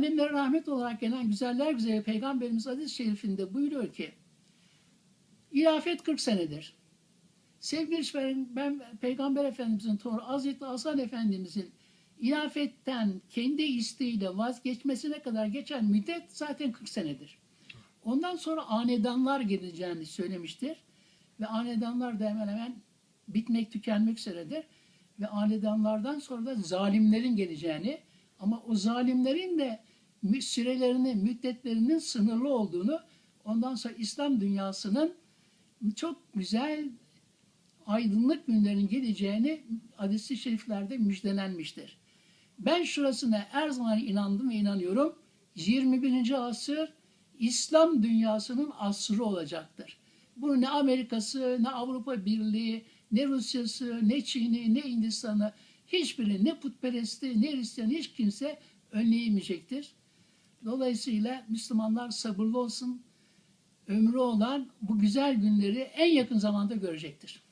Alemlere rahmet olarak gelen güzeller güzeli Peygamberimiz hadis-i şerifinde buyuruyor ki İlafet 40 senedir. Sevgili işveren, ben Peygamber Efendimizin torunu Hazreti Hasan Efendimizin ilafetten kendi isteğiyle vazgeçmesine kadar geçen müddet zaten 40 senedir. Ondan sonra anedanlar geleceğini söylemiştir. Ve anedanlar da hemen hemen bitmek, tükenmek üzeredir. Ve anedanlardan sonra da zalimlerin geleceğini ama o zalimlerin de sürelerinin, müddetlerinin sınırlı olduğunu ondan sonra İslam dünyasının çok güzel aydınlık günlerin geleceğini hadis-i şeriflerde müjdelenmiştir. Ben şurasına her zaman inandım ve inanıyorum. 21. asır İslam dünyasının asrı olacaktır. Bu ne Amerika'sı, ne Avrupa Birliği, ne Rusya'sı, ne Çin'i, ne Hindistan'ı, hiçbiri ne putperesti, ne Hristiyan hiç kimse önleyemeyecektir. Dolayısıyla Müslümanlar sabırlı olsun, ömrü olan bu güzel günleri en yakın zamanda görecektir.